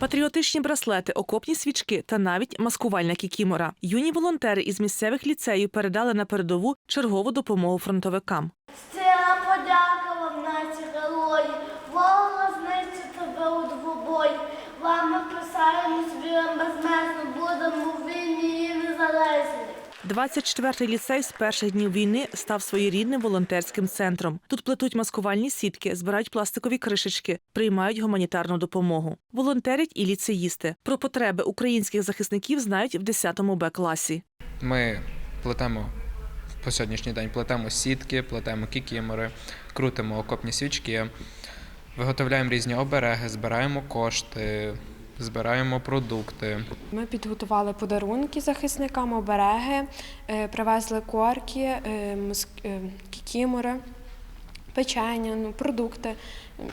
Патріотичні браслети, окопні свічки та навіть маскувальна кікімора. Юні волонтери із місцевих ліцеїв передали на передову чергову допомогу фронтовикам. Це подяка вам, наші герої, ворога знищить тебе у двобої. Вам ми писаємо віром безмежно, будемо. 24-й ліцей з перших днів війни став своєрідним волонтерським центром. Тут плетуть маскувальні сітки, збирають пластикові кришечки, приймають гуманітарну допомогу. Волонтерять і ліцеїсти. Про потреби українських захисників знають в 10 Б класі. Ми плетемо по сьогоднішній день плетемо сітки, плетемо кікімори, крутимо окопні свічки, виготовляємо різні обереги, збираємо кошти, збираємо продукти. Ми підготували подарунки захисникам, обереги, е, привезли корки, е, е, кікімори, печення, ну, продукти.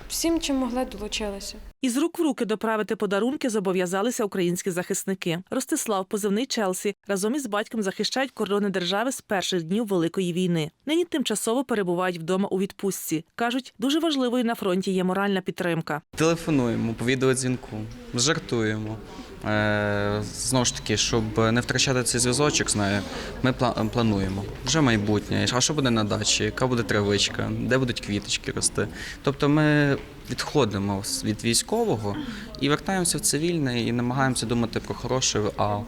Всім, чим могли, долучилися. Із рук в руки доправити подарунки зобов'язалися українські захисники. Ростислав, позивний Челсі, разом із батьком захищають кордони держави з перших днів Великої війни. Нині тимчасово перебувають вдома у відпустці. кажуть, дуже важливою на фронті є моральна підтримка. Телефонуємо по відеодзвінку, жартуємо. Е, знову ж таки, щоб не втрачати цей зв'язочок, знаю, ми плануємо. Вже майбутнє. А що буде на дачі? Яка буде травичка? Де будуть квіточки рости? Тобто ми відходимо від військового і вертаємося в цивільне і намагаємося думати про хороше, а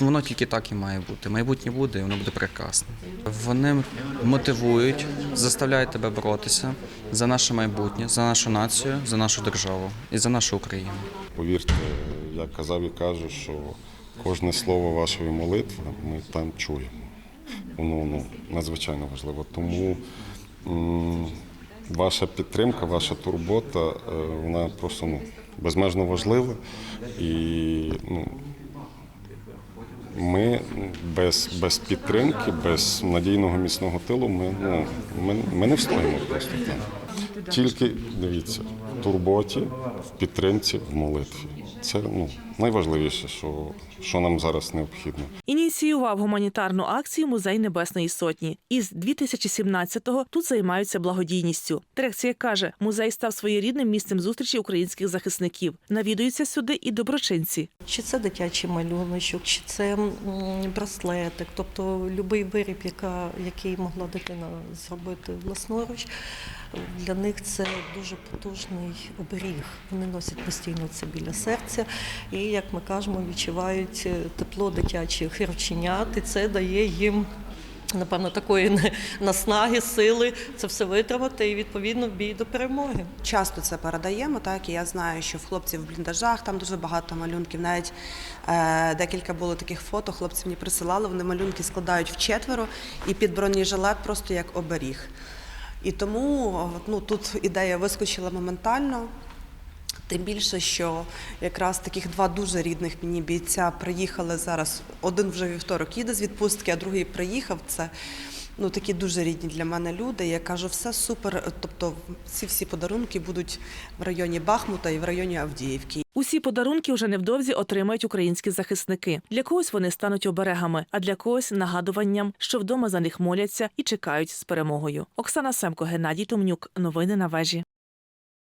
воно тільки так і має бути. Майбутнє буде, і воно буде прекрасне. Вони мотивують, заставляють тебе боротися за наше майбутнє, за нашу націю, за нашу державу і за нашу Україну. Повірте, я казав і кажу, що кожне слово вашої молитви ми там чуємо. Воно ну, надзвичайно важливо. Тому ваша підтримка, ваша турбота, е, вона просто ну, безмежно важлива. І ну, ми без, без підтримки, без надійного міцного тилу ми, ну, ми, ми не встоїмо просто там. Тільки дивіться, в турботі, в підтримці, в молитві. Це ну, найважливіше, що, що нам зараз необхідно. Ініціював гуманітарну акцію Музей Небесної Сотні. Із 2017-го тут займаються благодійністю. Дирекція каже, музей став своєрідним місцем зустрічі українських захисників. Навідуються сюди і доброчинці. Чи це дитячий малюночок, чи це браслетик, тобто будь-який виріб, яка, який могла дитина зробити власноруч, для них це дуже потужний оберіг. Вони носять постійно це біля серця і, як ми кажемо, відчувають е, тепло дитячих рученят, і це дає їм. Напевно, такої наснаги, сили це все витримати і відповідно в бій до перемоги. часто це передаємо. Так і я знаю, що в хлопців в бліндажах там дуже багато малюнків. Навіть е, декілька було таких фото. Хлопці мені присилали. Вони малюнки складають в четверо і під бронежилет просто як оберіг. І тому ну, тут ідея вискочила моментально. Тим більше, що якраз таких два дуже рідних мені бійця приїхали зараз. Один вже вівторок їде з відпустки, а другий приїхав. Це ну такі дуже рідні для мене люди. Я кажу, все супер. Тобто, ці всі подарунки будуть в районі Бахмута і в районі Авдіївки. Усі подарунки вже невдовзі отримають українські захисники. Для когось вони стануть оберегами, а для когось нагадуванням, що вдома за них моляться і чекають з перемогою. Оксана Семко, Геннадій Томнюк. Новини на вежі.